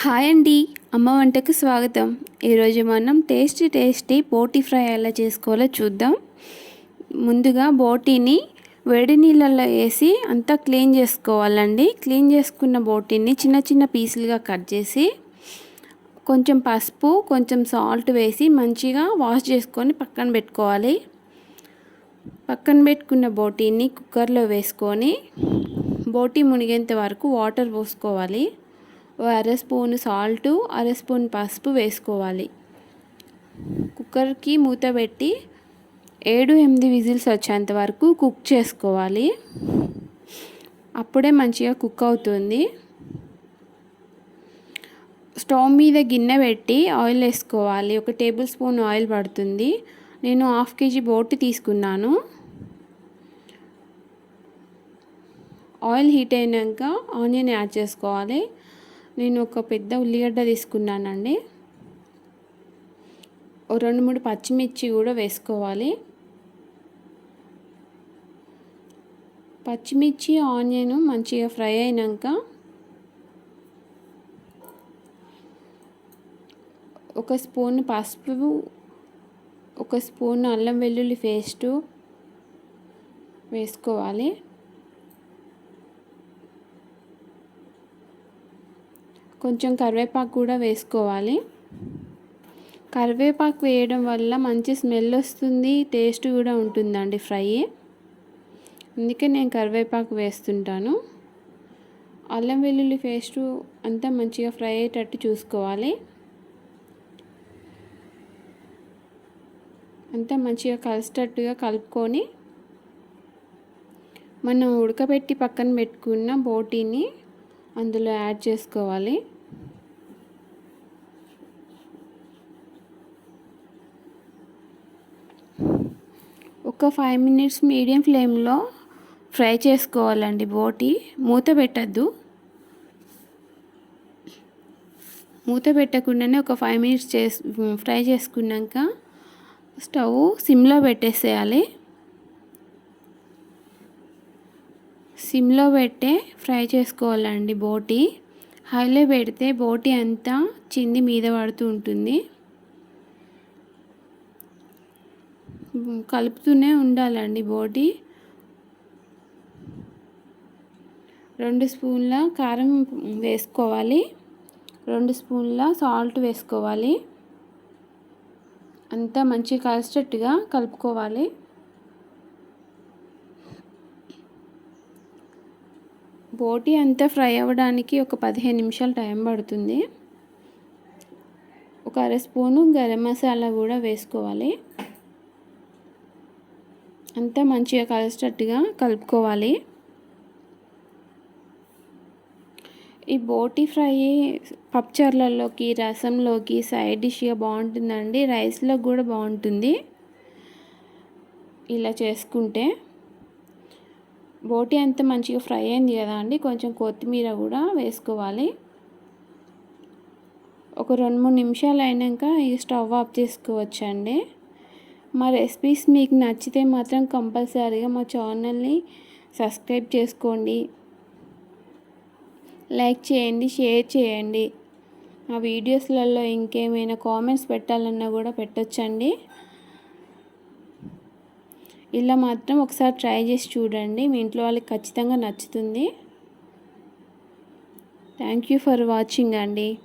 Hi అండి. అమ్మ వంటకు స్వాగతం. ఈరోజు మనం టేస్టీ టేస్టీ బోటీ ఫ్రై ఎలా చేసుకోవాలో చూద్దాం. ముందుగా బోటీని వేడి నీళ్ళల్లో వేసి అంతా క్లీన్ చేసుకోవాలండి. క్లీన్ చేసుకున్న బోటీని చిన్న చిన్న పీసులుగా కట్ చేసి కొంచెం పసుపు కొంచెం సాల్ట్ వేసి మంచిగా వాష్ చేసుకొని పక్కన పెట్టుకోవాలి. పక్కన పెట్టుకున్న బోటీని కుక్కర్లో వేసుకొని బోటీ మునిగేంత వరకు వాటర్ పోసుకోవాలి. అర స్పూన్ సాల్ట్ అర స్పూన్ పసుపు వేసుకోవాలి. కుక్కర్కి మూత పెట్టి ఏడు ఎనిమిది విజిల్స్ వచ్చేంత వరకు కుక్ చేసుకోవాలి. అప్పుడే మంచిగా కుక్ అవుతుంది. స్టవ్ మీద గిన్నె పెట్టి ఆయిల్ వేసుకోవాలి. ఒక టేబుల్ స్పూన్ ఆయిల్ పడుతుంది. నేను హాఫ్ కేజీ బోట్ తీసుకున్నాను. ఆయిల్ హీట్ అయినాక ఆనియన్ యాడ్ చేసుకోవాలి. నేను ఒక పెద్ద ఉల్లిగడ్డ తీసుకున్నానండి. ఓ రెండు మూడు పచ్చిమిర్చి కూడా వేసుకోవాలి. పచ్చిమిర్చి ఆనియన్ మంచిగా ఫ్రై అయినాక ఒక స్పూన్ పసుపు ఒక స్పూన్ అల్లం వెల్లుల్లి పేస్టు వేసుకోవాలి. కొంచెం కరివేపాకు కూడా వేసుకోవాలి. కరివేపాకు వేయడం వల్ల మంచి స్మెల్ వస్తుంది టేస్ట్ కూడా ఉంటుందండి ఫ్రై. అందుకే నేను కరివేపాకు వేస్తుంటాను. అల్లం వెల్లుల్లి పేస్టు అంతా మంచిగా ఫ్రై అయ్యేటట్టు చూసుకోవాలి. అంతా మంచిగా కలిసేటట్టుగా కలుపుకొని మనం ఉడకబెట్టి పక్కన పెట్టుకున్న బోటీని అందులో యాడ్ చేసుకోవాలి. ఒక ఫైవ్ మినిట్స్ మీడియం ఫ్లేమ్లో ఫ్రై చేసుకోవాలండి బోటి. మూత పెట్టద్దు. మూత పెట్టకుండానే ఒక ఫైవ్ మినిట్స్ చేసి ఫ్రై చేసుకున్నాక స్టవ్ సిమ్లో పెట్టేసేయాలి. సిమ్లో పెట్టే ఫ్రై చేసుకోవాలండి బోటి. హైలో పెడితే బోటి అంతా చింది మీద పడుతూ ఉంటుంది. కలుపుతూనే ఉండాలండి బోటి. రెండు స్పూన్ల కారం వేసుకోవాలి. రెండు స్పూన్ల సాల్ట్ వేసుకోవాలి. అంతా మంచిగా కలిసేటట్టుగా కలుపుకోవాలి. బోటి అంతా ఫ్రై అవ్వడానికి ఒక పదిహేను నిమిషాలు టైం పడుతుంది. ఒక అర స్పూను గరం మసాలా కూడా వేసుకోవాలి. అంతా మంచిగా కలిసేటట్టుగా కలుపుకోవాలి. ఈ బోటి ఫ్రై పప్పుచారులలోకి రసంలోకి సైడ్ డిష్గా బాగుంటుందండి. రైస్లో కూడా బాగుంటుంది. ఇలా చేసుకుంటే బోటి అంత మంచిగా ఫ్రై అయింది కదా అండి. కొంచెం కొత్తిమీర కూడా వేసుకోవాలి. ఒక రెండు మూడు నిమిషాలు అయినాక ఈ స్టవ్ ఆఫ్ చేసుకోవచ్చండి. మా రెసిపీస్ మీకు నచ్చితే మాత్రం కంపల్సరీగా మా ఛానల్ని సబ్స్క్రైబ్ చేసుకోండి. లైక్ చేయండి షేర్ చేయండి. ఆ వీడియోస్లలో ఇంకేమైనా కామెంట్స్ పెట్టాలన్నా కూడా పెట్టొచ్చండి. ఇలా మాత్రం ఒకసారి ట్రై చేసి చూడండి. మీ ఇంట్లో వాళ్ళకి ఖచ్చితంగా నచ్చుతుంది. థ్యాంక్ యూ ఫర్ వాచింగ్ అండి.